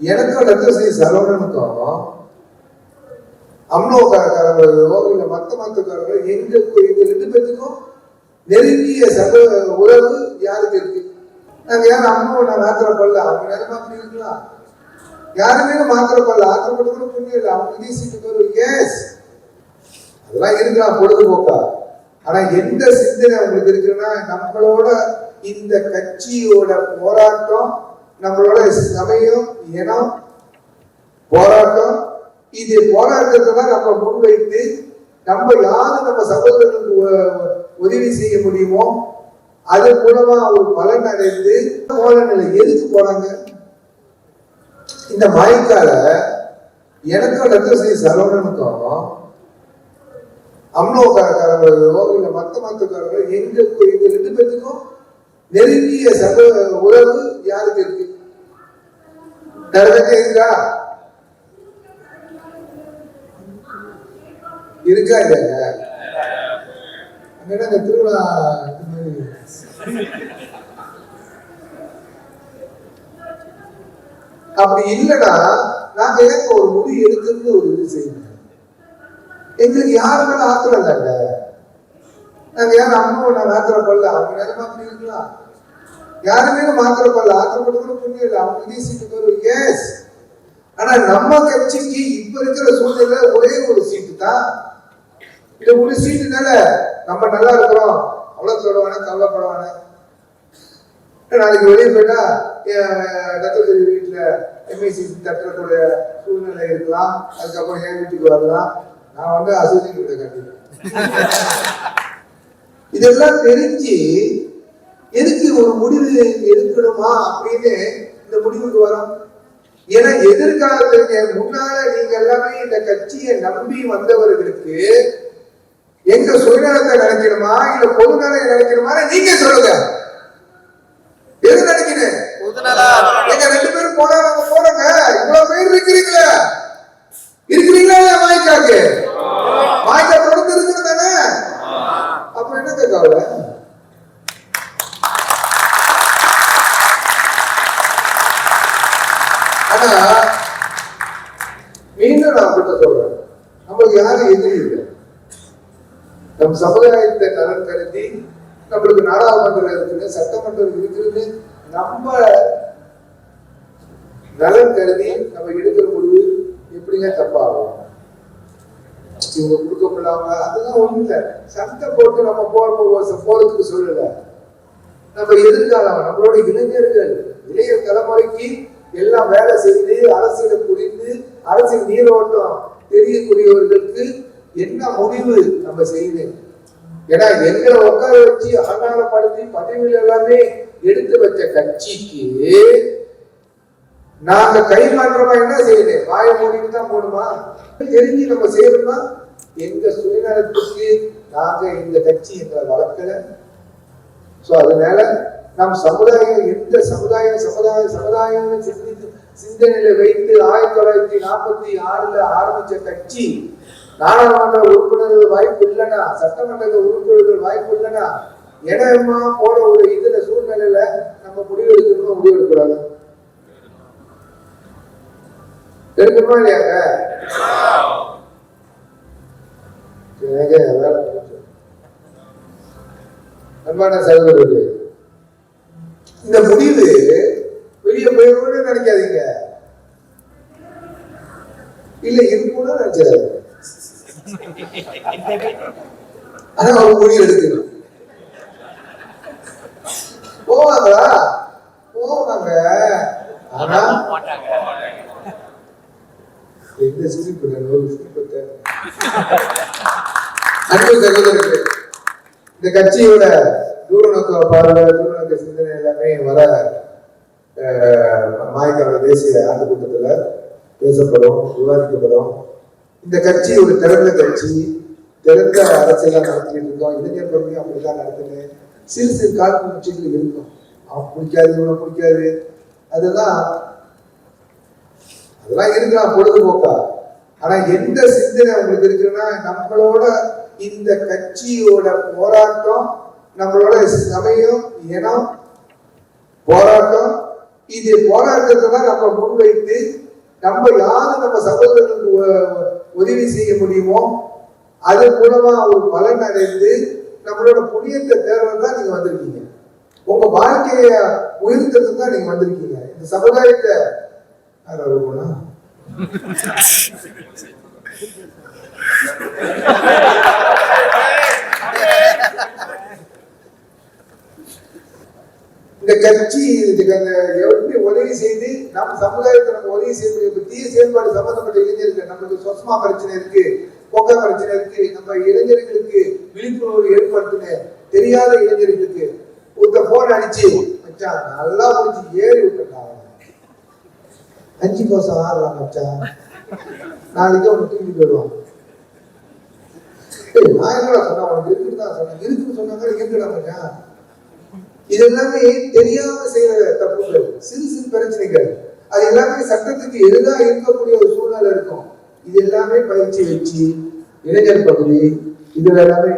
எனக்கும் ரத்தசி சரவணனுக்கும் அம்னோக்காரர்களோ இல்ல மத்த மத்தக்காரர்களோ எங்க ரெண்டு பேத்துக்கும் நெருங்கிய சக உறவு யாருக்கு இருக்கு? நாங்க யாரும் அம்மாவை நான் ஆத்திரம் பண்ணல அவங்க நேரமா அப்படி இருக்கலாம். யாருமே மாத்திர பண்ணல ஆத்திரப்பட்டு புண்ணியம் இல்லை. அவங்க வீசிட்டு சீட்டுக்கு வரும் எஸ் அதெல்லாம் இருக்கலாம் பொழுதுபோக்கா? ஆனா எந்த சிந்தனை உங்களுக்கு இருக்குன்னா நம்மளோட இந்த கட்சியோட போராட்டம் நம்மளோட சமயம் இனம் போராட்டம் இது போராட்டத்தை தான் நம்ம முன்வைத்து நம்ம யாரு நம்ம சகோதரர்களுக்கு உ- உதவி செய்ய முடியுமோ அது மூலமா ஒரு பலன் அடைந்து போன நிலை எதுக்கு போறாங்க. இந்த மயக்கால எனக்கும் ரத்தசி சரவணனுக்கும் அம்னோக்காரர்களோ இல்ல மத்த மத்தக்காரர்களோ எங்க இந்த ரெண்டு பேருக்கும் நெருங்கிய சக உறவு யாருக்கு இருக்கு? நிறைய இருக்கா இருக்கா இல்லைங்க இந்த திருவிழா அப்படி இல்லைன்னா நாங்க ஏன் ஒரு முடி எடுக்கிறது ஒரு இது செய்யணும் எங்களுக்கு யாரு மேல ஆத்திரம் இல்லைங்க நாங்க யாரும் அம்மாவை நான் ஆத்திரம் பண்ணல அவங்க நேரமா அப்படி இருக்கலாம் யாருமே மாத்திரம் பண்ணல ஆத்திரப்பட்டு கூட புண்ணியம் இல்லை அவங்க இதே சீட்டு வரும் எஸ் ஆனா நம்ம கட்சிக்கு இப்ப இருக்கிற சூழ்நிலை ஒரே ஒரு சீட்டு தான் இந்த ஒரு சீட்டுனால நம்ம நல்லா இருக்கிறோம். அவ்வளவு சொல்லுவானே கவலைப்படுவானே. நாளைக்கு வெளியே போயிட்டா தத்தோதரி வீட்டுல எம்ஐசி தட்டக்கூடிய சூழ்நிலை இருக்கலாம். அதுக்கப்புறம் என் வீட்டுக்கு வரலாம். நான் வந்து அசோசியேட் கிட்ட கட்டிடுவேன். இதெல்லாம் தெரிஞ்சு எதுக்கு ஒரு முடிவு எடுக்கணுமா அப்படின்னு இந்த முடிவுக்கு வரோம். ஏன்னா எதிர்காலத்துல முன்னால நீங்க எல்லாமே இந்த கட்சியை நம்பி வந்தவர்களுக்கு எங்க சுயநலத்தை நினைக்கணுமா இல்ல பொதுநலம் நினைக்கணுமா நீங்க சொல்லுங்க. எது நினைக்கிறேன் எங்க ரெண்டு பேரும் போனா நம்ம போறோங்க இவ்வளவு பேர் இருக்கிறீங்களா. இருக்கிறீங்களா இல்லையா மீண்டும் நான் உங்கள்கிட்ட சொல்றேன். நம்மளுக்கு யாரும் எதிரி இல்லை. நம் சமுதாயத்தை நலன் கருதி நம்மளுக்கு நாடாளுமன்றம் இருக்குது சட்டமன்றம் இருக்குது நம்ம நலன் கருதி நம்ம எடுக்கிற முடிவு எப்படிங்க தப்பாகும்? இவங்க கொடுக்க முடியாம அதெல்லாம் ஒண்ணும் இல்லை. சண்டை போட்டு நம்ம போற போறதுக்கு சொல்லல. நம்ம எதிர்காலம் நம்மளோட இளைஞர்கள் இளைய தலைமுறைக்கு எல்லாம் வேலை செய்து அரசியலை புரிந்து அரசியல் நீரோட்டம் தெரியக்கூடியவர்களுக்கு என்ன முடிவு நம்ம செய்யணும் ஏன்னா எங்களை உட்கார வச்சு அகங்காரப்படுத்தி பதவியில் எல்லாமே எடுத்து வச்ச கட்சிக்கு நாங்க கை மாற்றமா என்ன செய்யணும் வாய மூடிட்டு தான் போடுமா தெரிஞ்சு நம்ம செய்யணும்னா எங்க சுயநலத்துக்கு நாங்க இந்த கட்சி எங்களை வளர்க்கல. சோ அதனால நம் சமுதாயம் எந்த சமுதாயம் சமுதாய சமுதாயம் சிந்தித்து சிந்தனையில வைத்து ஆயிரத்தி தொள்ளாயிரத்தி நாற்பத்தி ஆறுல ஆரம்பிச்ச கட்சி நாடாளுமன்ற உறுப்பினர்கள் வாய்ப்பு இல்லைனா சட்டமன்ற உறுப்பினர்கள் வாய்ப்பு இல்லைனா இடமா போற ஒரு இதுல சூழ்நிலையில நம்ம முடிவு எடுக்கணுமா முடிவு எடுக்கக்கூடாது எடுக்கணுமா இல்லையாங்க வேலை முடிஞ்சு. அன்பான சகோதரர்களே இந்த முடிவு வெளியே போயிடணும்னு நினைக்காதீங்க. இல்ல இருக்கும்னு நினைச்சாரு ஆனா அவங்க முடிவு எடுக்கணும். போவாங்களா? போவாங்க. ஆனா எந்த சிரிப்பு நான் ஒரு சிரிப்பு அன்பு சகோதரர்கள் இந்த கட்சியோட தூர நோக்க பார்வை தூர நோக்க சிந்தனை. வர மாயக்கார தேசிய ஆண்டு கூட்டத்தில் பேசப்படும் விவாதிக்கப்படும். இந்த கட்சி ஒரு திறந்த கட்சி. திறந்த அரசியலாக நடத்திட்டு இருக்கோம். இளைஞர் பகுதியும் அப்படிதான் நடத்துனேன் சிறு சிறு கால் முயற்சிகள் இருக்கும். அவன் பிடிக்காது இவனை பிடிக்காது. அதெல்லாம் அதெல்லாம் இருக்கலாம் பொழுதுபோக்கா? ஆனா எந்த சிந்தனை அவங்களுக்கு இருக்குன்னா நம்மளோட இந்த கட்சியோட போராட்டம் நம்மளோட சமயம் இனம் போராட்டம். இது போராட்டத்தை தான் நம்ம முன்வைத்து நம்ம யாரு நம்ம சகோதரர்களுக்கு உ- உதவி செய்ய முடியுமோ அது மூலமா ஒரு பலன் அடைந்து நம்மளோட புண்ணியத்தை தேர்வு தான் நீங்க வந்திருக்கீங்க. உங்க வாழ்க்கைய உயர்த்தத்துக்கு தான் நீங்க வந்திருக்கீங்க. இந்த சமுதாயத்தை யார் இந்த கட்சி எப்படி உதவி செய்து நம்ம சமுதாயத்தை நம்ம உதவி செய்து இப்ப தீய செயல்பாடு சம்பந்தப்பட்ட இளைஞர்கள் நமக்கு சொஸ்மா பிரச்சனை இருக்கு பொக்கா பிரச்சனை இருக்கு நம்ம இளைஞர்களுக்கு விழிப்புணர்வு ஏற்படுத்தின தெரியாத இளைஞர்களுக்கு ஒருத்த போன் அடிச்சு மச்சான் நல்லா முடிச்சு ஏறி விட்டுட்டான். அஞ்சு கோசம் ஆறலாம் மச்சான். நாளைக்கு அவன் தூக்கி வருவான் நான் என்னடா சொன்னா உனக்கு இருக்குன்னு தான் சொன்னேன். இருக்குன்னு சொன்னாங்க இருக்குடா மச்சான். இது எல்லாமே தெரியாம செய்யற தப்புகள் சிறு சிறு பிரச்சனைகள். அது எல்லாமே சட்டத்துக்கு எதிராக இருக்கக்கூடிய ஒரு சூழ்நிலை இருக்கும். இது எல்லாமே பயிற்சி வச்சு இளைஞர் பகுதி இதுல எல்லாமே